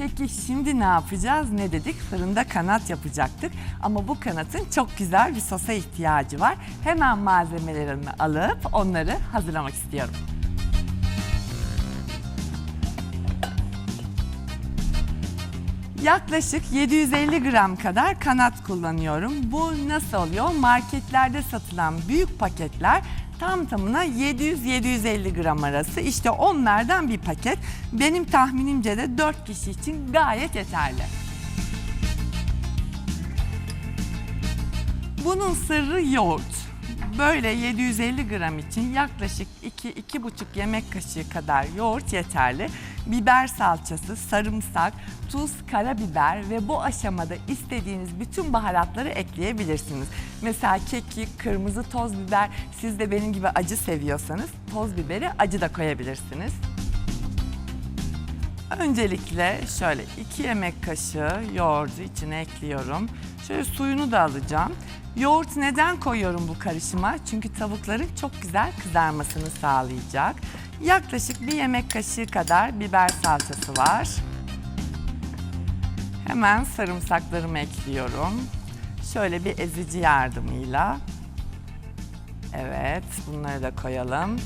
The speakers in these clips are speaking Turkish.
Peki şimdi ne yapacağız? Ne dedik? Fırında kanat yapacaktık. Ama bu kanatın çok güzel bir sosa ihtiyacı var. Hemen malzemelerini alıp onları hazırlamak istiyorum. Yaklaşık 750 gram kadar kanat kullanıyorum. Bu nasıl oluyor? Marketlerde satılan büyük paketler tam tamına 700-750 gram arası. İşte onlardan bir paket. Benim tahminimce de 4 kişi için gayet yeterli. Bunun sırrı yoğurt. Böyle 750 gram için yaklaşık 2-2,5 yemek kaşığı kadar yoğurt yeterli. Biber salçası, sarımsak, tuz, karabiber ve bu aşamada istediğiniz bütün baharatları ekleyebilirsiniz. Mesela kekik, kırmızı toz biber, siz de benim gibi acı seviyorsanız toz biberi acı da koyabilirsiniz. Öncelikle şöyle 2 yemek kaşığı yoğurdu içine ekliyorum. Şöyle suyunu da alacağım. Yoğurt neden koyuyorum bu karışıma? Çünkü tavukların çok güzel kızarmasını sağlayacak. Yaklaşık bir yemek kaşığı kadar biber salçası var. Hemen sarımsaklarımı ekliyorum. Şöyle bir ezici yardımıyla. Evet, bunları da koyalım.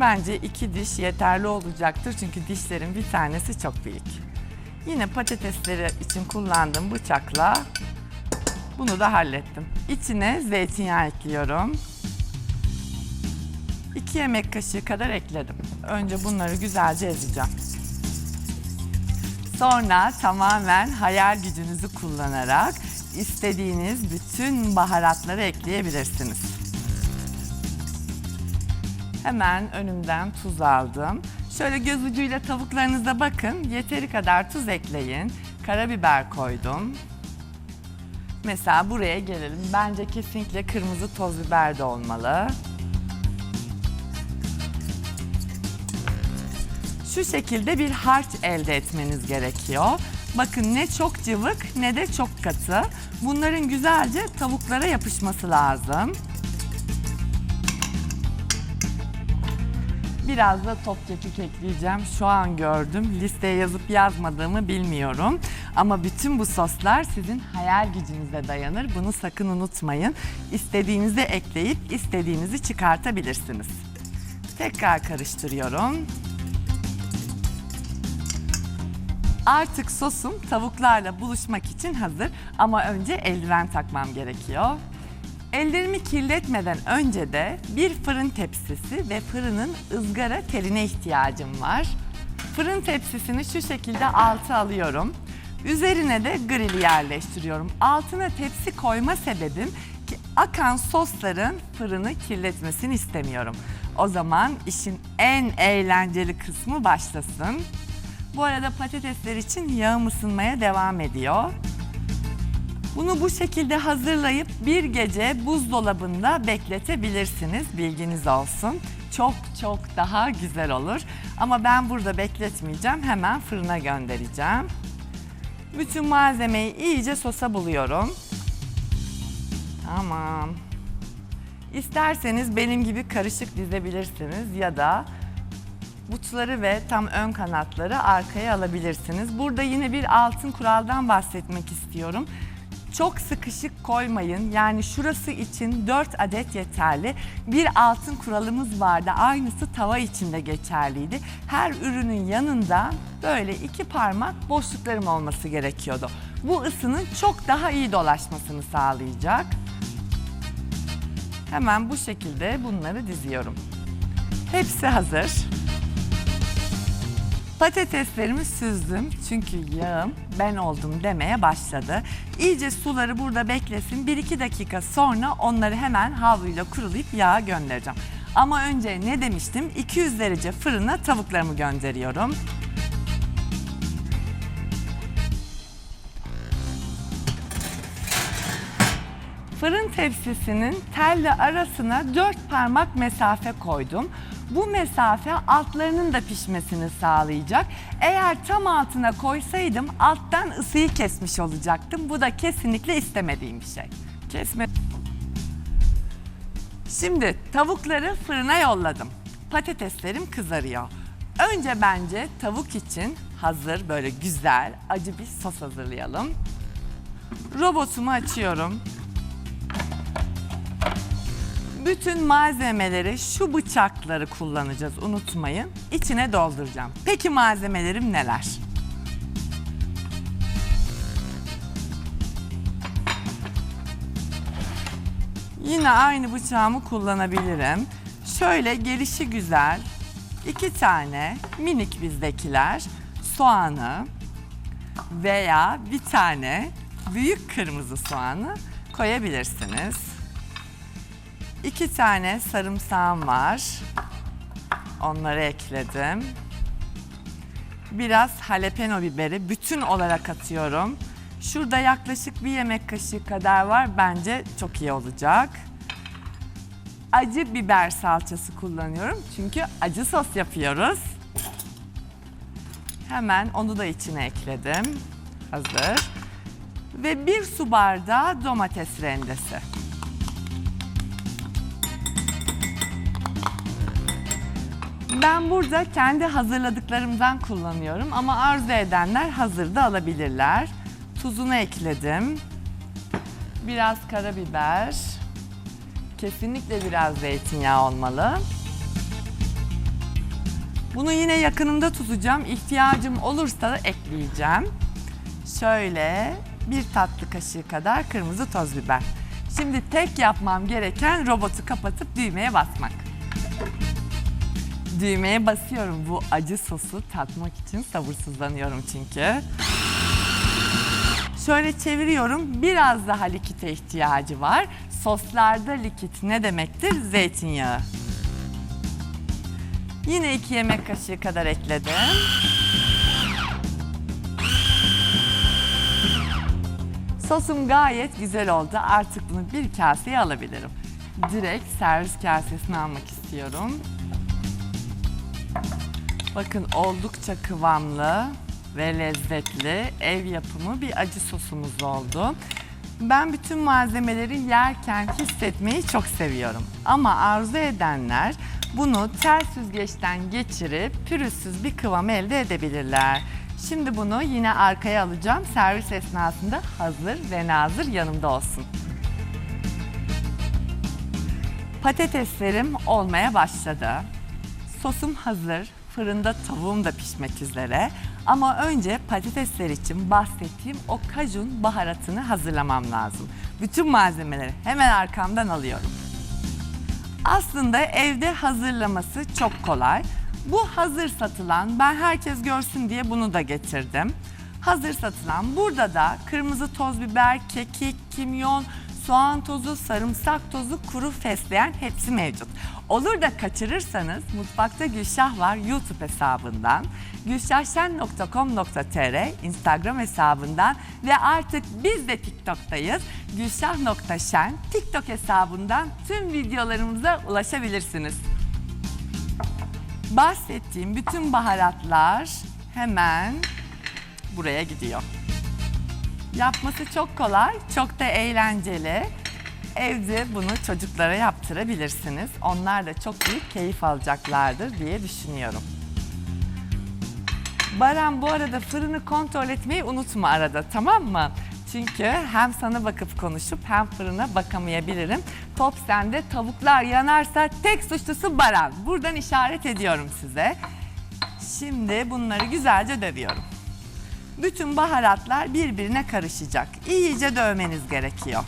Bence iki diş yeterli olacaktır çünkü dişlerin bir tanesi çok büyük. Yine patatesleri için kullandığım bıçakla bunu da hallettim. İçine zeytinyağı ekliyorum. 2 yemek kaşığı kadar ekledim. Önce bunları güzelce ezeceğim. Sonra tamamen hayal gücünüzü kullanarak istediğiniz bütün baharatları ekleyebilirsiniz. Hemen önümden tuz aldım. Şöyle göz ucuyla tavuklarınıza bakın. Yeteri kadar tuz ekleyin. Karabiber koydum. Mesela buraya gelelim. Bence kesinlikle kırmızı toz biber de olmalı. Şu şekilde bir harç elde etmeniz gerekiyor. Bakın ne çok cıvık ne de çok katı. Bunların güzelce tavuklara yapışması lazım. Biraz da top kekik ekleyeceğim. Şu an gördüm. Listeye yazıp yazmadığımı bilmiyorum. Ama bütün bu soslar sizin hayal gücünüze dayanır. Bunu sakın unutmayın. İstediğinizi ekleyip istediğinizi çıkartabilirsiniz. Tekrar karıştırıyorum. Artık sosum tavuklarla buluşmak için hazır ama önce eldiven takmam gerekiyor. Ellerimi kirletmeden önce de bir fırın tepsisi ve fırının ızgara teline ihtiyacım var. Fırın tepsisini şu şekilde alta alıyorum. Üzerine de grili yerleştiriyorum. Altına tepsi koyma sebebim ki akan sosların fırını kirletmesini istemiyorum. O zaman işin en eğlenceli kısmı başlasın. Bu arada patatesler için yağım ısınmaya devam ediyor. Bunu bu şekilde hazırlayıp bir gece buzdolabında bekletebilirsiniz. Bilginiz olsun. Çok çok daha güzel olur. Ama ben burada bekletmeyeceğim. Hemen fırına göndereceğim. Bütün malzemeyi iyice sosa buluyorum. Tamam. İsterseniz benim gibi karışık dizebilirsiniz ya da butları ve tam ön kanatları arkaya alabilirsiniz. Burada yine bir altın kuraldan bahsetmek istiyorum. Çok sıkışık koymayın. Yani şurası için 4 adet yeterli. Bir altın kuralımız vardı. Aynısı tava için de geçerliydi. Her ürünün yanında böyle iki parmak boşluklarım olması gerekiyordu. Bu ısının çok daha iyi dolaşmasını sağlayacak. Hemen bu şekilde bunları diziyorum. Hepsi hazır. Patateslerimi süzdüm çünkü yağım ben oldum demeye başladı. İyice suları burada beklesin. 1-2 dakika sonra onları hemen havluyla kurulayıp yağa göndereceğim. Ama önce ne demiştim? 200 derece fırına tavuklarımı gönderiyorum. Fırın tepsisinin telle arasına 4 parmak mesafe koydum. Bu mesafe altlarının da pişmesini sağlayacak. Eğer tam altına koysaydım alttan ısıyı kesmiş olacaktım. Bu da kesinlikle istemediğim bir şey. Kesme. Şimdi tavukları fırına yolladım. Patateslerim kızarıyor. Önce bence tavuk için hazır böyle güzel acı bir sos hazırlayalım. Robotumu açıyorum. Bütün malzemeleri şu bıçakları kullanacağız unutmayın. İçine dolduracağım. Peki malzemelerim neler? Yine aynı bıçağımı kullanabilirim. Şöyle gelişi güzel iki tane minik bizdekiler soğanı veya bir tane büyük kırmızı soğanı koyabilirsiniz. İki tane sarımsağım var. Onları ekledim. Biraz jalapeno biberi bütün olarak atıyorum. Şurada yaklaşık bir yemek kaşığı kadar var. Bence çok iyi olacak. Acı biber salçası kullanıyorum. Çünkü acı sos yapıyoruz. Hemen onu da içine ekledim. Hazır. Ve bir su bardağı domates rendesi. Ben burada kendi hazırladıklarımdan kullanıyorum ama arzu edenler hazırda alabilirler. Tuzunu ekledim. Biraz karabiber. Kesinlikle biraz zeytinyağı olmalı. Bunu yine yakınımda tutacağım. İhtiyacım olursa da ekleyeceğim. Şöyle bir tatlı kaşığı kadar kırmızı toz biber. Şimdi tek yapmam gereken robotu kapatıp düğmeye basmak. Düğmeye basıyorum bu acı sosu tatmak için sabırsızlanıyorum çünkü. Şöyle çeviriyorum. Biraz daha likite ihtiyacı var. Soslarda likit ne demektir? Zeytinyağı. Yine iki yemek kaşığı kadar ekledim. Sosum gayet güzel oldu. Artık bunu bir kaseye alabilirim. Direkt servis kasesine almak istiyorum. Bakın oldukça kıvamlı ve lezzetli ev yapımı bir acı sosumuz oldu. Ben bütün malzemeleri yerken hissetmeyi çok seviyorum. Ama arzu edenler bunu ters süzgeçten geçirip pürüzsüz bir kıvam elde edebilirler. Şimdi bunu yine arkaya alacağım. Servis esnasında hazır ve nazır yanımda olsun. Patateslerim olmaya başladı. Sosum hazır. Fırında tavuğum da pişmek üzere. Ama önce patatesler için bahsettiğim o kajun baharatını hazırlamam lazım. Bütün malzemeleri hemen arkamdan alıyorum. Aslında evde hazırlaması çok kolay. Bu hazır satılan, ben herkes görsün diye bunu da getirdim. Hazır satılan, burada da kırmızı toz biber, kekik, kimyon, soğan tozu, sarımsak tozu, kuru fesleğen hepsi mevcut. Olur da kaçırırsanız Mutfakta Gülşah var YouTube hesabından, gülşahşen.com.tr Instagram hesabından ve artık biz de TikTok'tayız. Gülşah.şen TikTok hesabından tüm videolarımıza ulaşabilirsiniz. Bahsettiğim bütün baharatlar hemen buraya gidiyor. Yapması çok kolay, çok da eğlenceli. Evde bunu çocuklara yaptırabilirsiniz. Onlar da çok büyük keyif alacaklardır diye düşünüyorum. Baran bu arada fırını kontrol etmeyi unutma arada tamam mı? Çünkü hem sana bakıp konuşup hem fırına bakamayabilirim. Top sende tavuklar yanarsa tek suçlusu Baran. Buradan işaret ediyorum size. Şimdi bunları güzelce dövüyorum. Bütün baharatlar birbirine karışacak. İyice dövmeniz gerekiyor.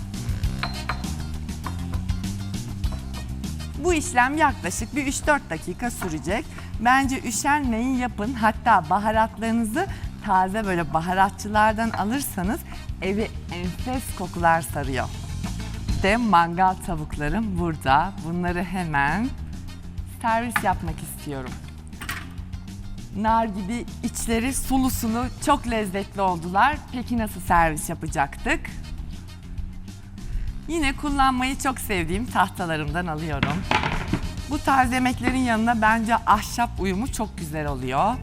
Bu işlem yaklaşık bir 3-4 dakika sürecek. Bence üşenmeyin yapın. Hatta baharatlarınızı taze böyle baharatçılardan alırsanız evi enfes kokular sarıyor. İşte mangal tavuklarım burada. Bunları hemen servis yapmak istiyorum. Nar gibi içleri sulu sulu çok lezzetli oldular. Peki nasıl servis yapacaktık? Yine kullanmayı çok sevdiğim tahtalarımdan alıyorum. Bu tarz yemeklerin yanına bence ahşap uyumu çok güzel oluyor.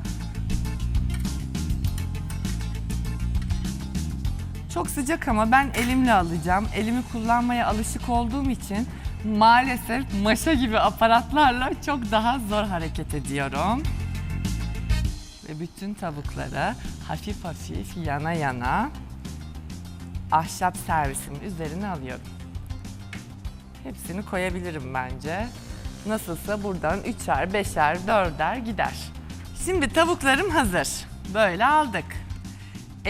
Çok sıcak ama ben elimle alacağım. Elimi kullanmaya alışık olduğum için maalesef maşa gibi aparatlarla çok daha zor hareket ediyorum. Ve bütün tavukları hafif hafif yana yana ahşap servisimin üzerine alıyorum. Hepsini koyabilirim bence. Nasılsa buradan üçer, beşer, dörder gider. Şimdi tavuklarım hazır. Böyle aldık.